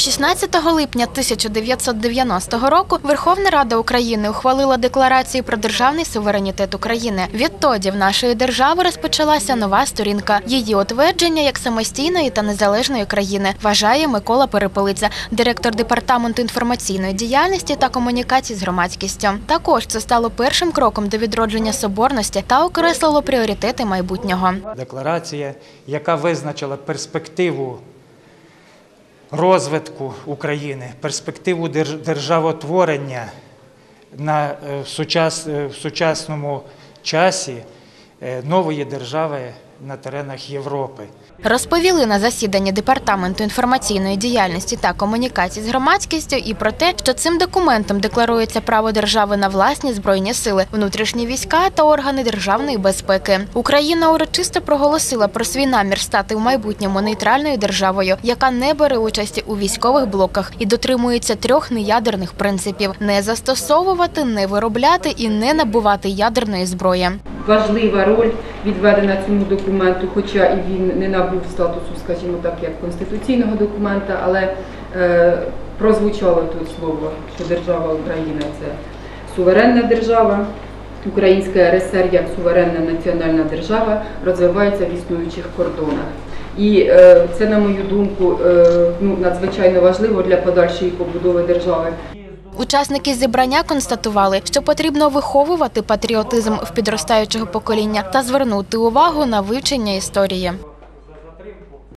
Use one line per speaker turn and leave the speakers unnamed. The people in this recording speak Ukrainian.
16 липня 1990 року Верховна Рада України ухвалила декларацію про державний суверенітет України. Відтоді в нашої держави розпочалася нова сторінка. Її утвердження як самостійної та незалежної країни вважає Микола Перепелиця, директор департаменту інформаційної діяльності та комунікацій з громадськістю. Також це стало першим кроком до відродження соборності та окреслило пріоритети майбутнього.
Декларація, яка визначила перспективу розвитку України, перспективу державотворення на, е, в, сучас, е, в сучасному часі е, нової держави на теренах Європи.
Розповіли на засіданні департаменту інформаційної діяльності та комунікацій з громадськістю і про те, що цим документом декларується право держави на власні збройні сили, внутрішні війська та органи державної безпеки. Україна урочисто проголосила про свій намір стати в майбутньому нейтральною державою, яка не бере участі у військових блоках і дотримується трьох неядерних принципів: не застосовувати, не виробляти і не набувати ядерної зброї.
важлива роль відведена цьому документу, хоча і він не набув статусу, скажімо так, як конституційного документа, але е, прозвучало тут слово, що держава Україна це суверенна держава. Українська РСР як суверенна національна держава розвивається в існуючих кордонах. І е, це, на мою думку, е, ну, надзвичайно важливо для подальшої побудови держави.
Учасники зібрання констатували, що потрібно виховувати патріотизм в підростаючого покоління та звернути увагу на вивчення історії.